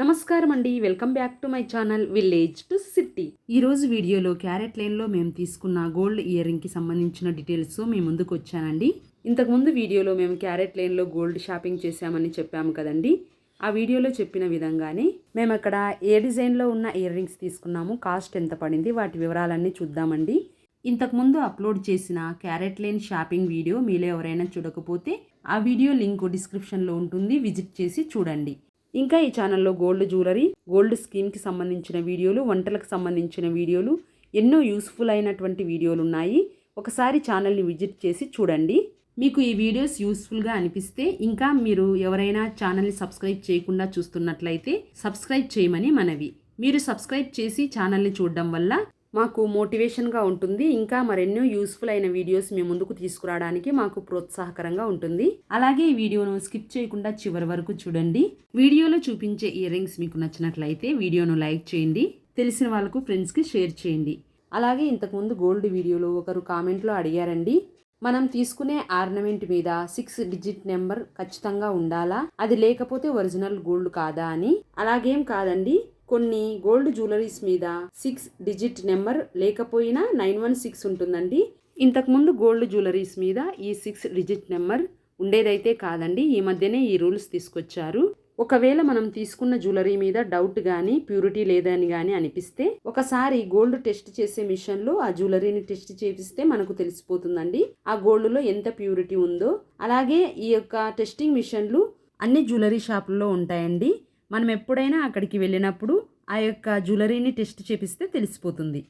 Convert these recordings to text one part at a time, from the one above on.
నమస్కారం అండి welcome back to my channel village to city. ఈరోజు వీడియోలో క్యారెట్ లైన్లో మేము తీసుకున్న గోల్డ్ ఇయర్ రింగ్కి సంబంధించిన డీటెయిల్స్ మీ ముందుకు వచ్చానండి. ఇంతకుముందు వీడియోలో మేము క్యారెట్ లైన్లో గోల్డ్ షాపింగ్ చేశామని చెప్పాము కదండి. ఆ వీడియోలో చెప్పిన విధంగానే మేము అక్కడ ఏ డిజైన్లో ఉన్న ఇయర్ రింగ్స్ తీసుకున్నాము కాస్ట్ ఎంత పడింది వాటి వివరాలన్నీ చూద్దామండి. ఇంతకుముందు అప్లోడ్ చేసిన క్యారెట్ లైన్ షాపింగ్ వీడియో మీలో ఎవరైనా చూడకపోతే ఆ వీడియో లింక్ డిస్క్రిప్షన్లో ఉంటుంది విజిట్ చేసి చూడండి. ఇంకా ఈ ఛానల్లో గోల్డ్ జ్యువెలరీ గోల్డ్ స్కీమ్కి సంబంధించిన వీడియోలు వంటలకు సంబంధించిన వీడియోలు ఎన్నో యూస్ఫుల్ అయినటువంటి వీడియోలు ఉన్నాయి. ఒకసారి ఛానల్ని విజిట్ చేసి చూడండి. మీకు ఈ వీడియోస్ యూస్ఫుల్గా అనిపిస్తే ఇంకా మీరు ఎవరైనా ఛానల్ని సబ్స్క్రైబ్ చేయకుండా చూస్తున్నట్లయితే సబ్స్క్రైబ్ చేయమని మనవి. మీరు సబ్స్క్రైబ్ చేసి ఛానల్ని చూడడం వల్ల మాకు మోటివేషన్గా ఉంటుంది. ఇంకా మరెన్నో యూస్ఫుల్ అయిన వీడియోస్ మీ ముందుకు తీసుకురావడానికి మాకు ప్రోత్సాహకరంగా ఉంటుంది. అలాగే ఈ వీడియోను స్కిప్ చేయకుండా చివరి వరకు చూడండి. వీడియోలో చూపించే ఇయర్ రింగ్స్ మీకు నచ్చినట్లయితే వీడియోను లైక్ చేయండి. తెలిసిన వాళ్ళకు ఫ్రెండ్స్కి షేర్ చేయండి. అలాగే ఇంతకుముందు గోల్డ్ వీడియోలో ఒకరు కామెంట్లో అడిగారండి. మనం తీసుకునే ఆర్నమెంట్ మీద సిక్స్ డిజిట్ నెంబర్ ఖచ్చితంగా ఉండాలా? అది లేకపోతే ఒరిజినల్ గోల్డ్ కాదా అని? అలాగేం కాదండి. కొన్ని గోల్డ్ జ్యువెలరీస్ మీద సిక్స్ డిజిట్ నెంబర్ లేకపోయినా నైన్ వన్ సిక్స్ ఉంటుందండి. ఇంతకుముందు గోల్డ్ జ్యువెలరీస్ మీద ఈ సిక్స్ డిజిట్ నెంబర్ ఉండేదైతే కాదండి. ఈ మధ్యనే ఈ రూల్స్ తీసుకొచ్చారు. ఒకవేళ మనం తీసుకున్న జ్యువెలరీ మీద డౌట్ కానీ ప్యూరిటీ లేదని కానీ అనిపిస్తే ఒకసారి గోల్డ్ టెస్ట్ చేసే మిషన్లో ఆ జ్యువెలరీని టెస్ట్ చేపిస్తే మనకు తెలిసిపోతుందండి. ఆ గోల్డ్లో ఎంత ప్యూరిటీ ఉందో. అలాగే ఈ యొక్క టెస్టింగ్ మిషన్లు అన్ని జ్యువెలరీ షాపుల్లో ఉంటాయండి. మనం ఎప్పుడైనా అక్కడికి వెళ్ళినప్పుడు ఆ యొక్క జ్యువెలరీని టెస్ట్ చేపిస్తే తెలిసిపోతుంది.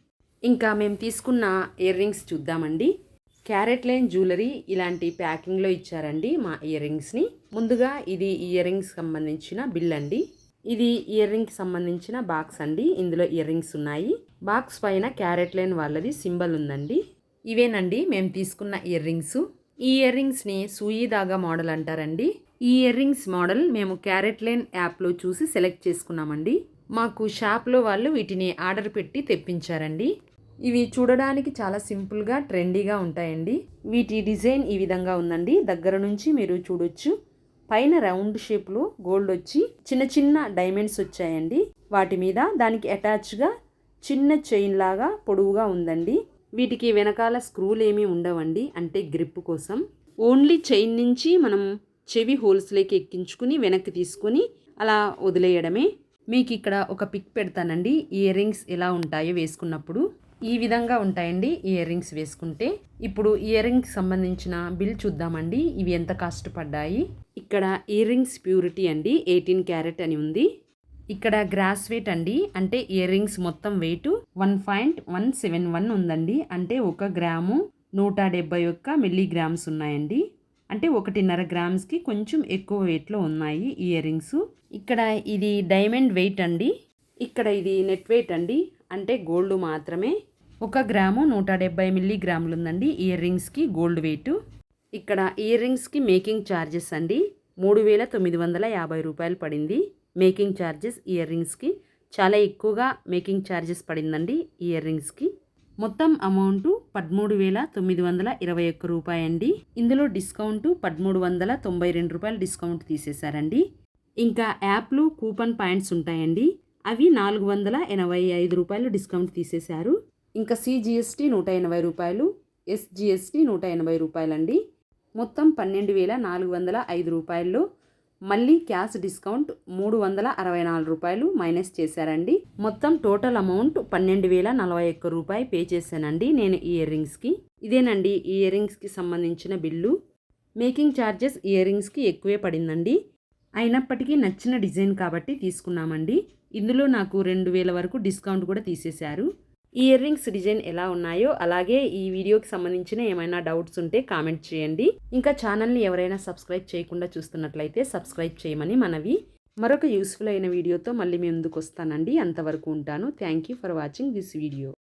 ఇంకా మేము తీసుకున్న ఇయర్ రింగ్స్ చూద్దామండి. క్యారెట్ లైన్ జ్యువెలరీ ఇలాంటి ప్యాకింగ్లో ఇచ్చారండి మా ఇయర్ రింగ్స్ని. ముందుగా ఇది ఇయర్ రింగ్స్ సంబంధించిన బిల్ అండి. ఇది ఇయర్ రింగ్కి సంబంధించిన బాక్స్ అండి. ఇందులో ఇయర్ రింగ్స్ ఉన్నాయి. బాక్స్ పైన క్యారెట్ లైన్ వాళ్ళది సింబల్ ఉందండి. ఇవేనండి మేము తీసుకున్న ఇయర్ రింగ్స్. ఈ ఇయర్ రింగ్స్ని సూయిదాగా మోడల్ అంటారండి. ఈ ఇయర్ రింగ్స్ మోడల్ మేము క్యారెట్ లైన్ యాప్లో చూసి సెలెక్ట్ చేసుకున్నామండి. మాకు షాప్లో వాళ్ళు వీటిని ఆర్డర్ పెట్టి తెప్పించారండి. ఇవి చూడడానికి చాలా సింపుల్గా ట్రెండీగా ఉంటాయండి. వీటి డిజైన్ ఈ విధంగా ఉందండి. దగ్గర నుంచి మీరు చూడొచ్చు. పైన రౌండ్ షేప్లో గోల్డ్ వచ్చి చిన్న చిన్న డైమండ్స్ వచ్చాయండి. వాటి మీద దానికి అటాచ్గా చిన్న చైన్ లాగా పొడవుగా ఉందండి. వీటికి వెనకాల స్క్రూలేమీ ఉండవండి. అంటే గ్రిప్ కోసం. ఓన్లీ చైన్ నుంచి మనం చెవి హోల్స్లోకి ఎక్కించుకుని వెనక్కి తీసుకొని అలా వదిలేయడమే. మీకు ఇక్కడ ఒక పిక్ పెడతానండి. ఇయర్ రింగ్స్ ఎలా ఉంటాయో వేసుకున్నప్పుడు. ఈ విధంగా ఉంటాయండి ఇయర్ రింగ్స్ వేసుకుంటే. ఇప్పుడు ఇయర్ రింగ్స్ సంబంధించిన బిల్ చూద్దామండి. ఇవి ఎంత కాస్ట్ పడ్డాయి? ఇక్కడ ఇయర్ రింగ్స్ ప్యూరిటీ అండి. ఎయిటీన్ క్యారెట్ అని ఉంది. ఇక్కడ గ్రాస్ వెయిట్ అండి అంటే ఇయర్ రింగ్స్ మొత్తం weight one point one seven one ఉందండి. అంటే ఒక గ్రాము నూట డెబ్బై ఒక్క మిల్లీగ్రామ్స్ ఉన్నాయండి. అంటే ఒకటిన్నర గ్రామ్స్కి కొంచెం ఎక్కువ వెయిట్లో ఉన్నాయి ఇయర్ రింగ్స్. ఇక్కడ ఇది డైమండ్ వెయిట్ అండి. ఇక్కడ ఇది నెట్ వెయిట్ అండి. అంటే గోల్డ్ మాత్రమే. ఒక గ్రాము నూట డెబ్బై మిల్లీగ్రాములు ఉందండి ఇయర్ రింగ్స్కి గోల్డ్ వెయిట్. ఇక్కడ ఇయర్ రింగ్స్కి మేకింగ్ ఛార్జెస్ అండి. మూడు వేల తొమ్మిది వందల యాభై రూపాయలు పడింది. మేకింగ్ ఛార్జెస్ ఇయర్ రింగ్స్కి. చాలా ఎక్కువగా మేకింగ్ ఛార్జెస్ పడిందండి ఇయర్ రింగ్స్కి. మొత్తం అమౌంట్ పదమూడు వేల తొమ్మిది వందల ఇరవై ఒక్క రూపాయి అండి ఇందులో డిస్కౌంట్ పదమూడు వందల తొంభై రెండు రూపాయలు డిస్కౌంట్ తీసేశారండి. ఇంకా యాప్లు కూపన్ పాయింట్స్ ఉంటాయండి. అవి నాలుగు వందల ఎనభై ఐదు రూపాయలు డిస్కౌంట్ తీసేశారు. ఇంకా సిజిఎస్టీ నూట ఎనభై రూపాయలు ఎస్జిఎస్టీ నూట ఎనభై రూపాయలండి. మొత్తం పన్నెండు వేల నాలుగు వందల ఐదు రూపాయల్లో మళ్ళీ క్యాష్ డిస్కౌంట్ మూడు వందల అరవై నాలుగు రూపాయలు మైనస్ చేశారండి. మొత్తం టోటల్ అమౌంట్ పన్నెండు వేల నలభై ఒక్క రూపాయి పే చేశానండి నేను ఈ ఇయర్ రింగ్స్కి ఇదేనండి ఈ ఇయర్ రింగ్స్కి సంబంధించిన బిల్లు. మేకింగ్ ఛార్జెస్ ఇయర్ రింగ్స్కి ఎక్కువే పడిందండి. అయినప్పటికీ నచ్చిన డిజైన్ కాబట్టి తీసుకున్నామండి. ఇందులో నాకు రెండు వేల వరకు డిస్కౌంట్ కూడా తీసేశారు. ఇయర్ రింగ్స్ డిజైన్ ఎలా ఉన్నాయో అలాగే ఈ వీడియోకి సంబంధించిన ఏమైనా డౌట్స్ ఉంటే కామెంట్ చేయండి. ఇంకా ఛానల్ని ఎవరైనా సబ్స్క్రైబ్ చేయకుండా చూస్తున్నట్లయితే సబ్స్క్రైబ్ చేయమని మనవి. మరొక యూస్ఫుల్ అయిన వీడియోతో మళ్ళీ మీ ముందుకు వస్తానండి. అంతవరకు ఉంటాను. Thank you for watching this video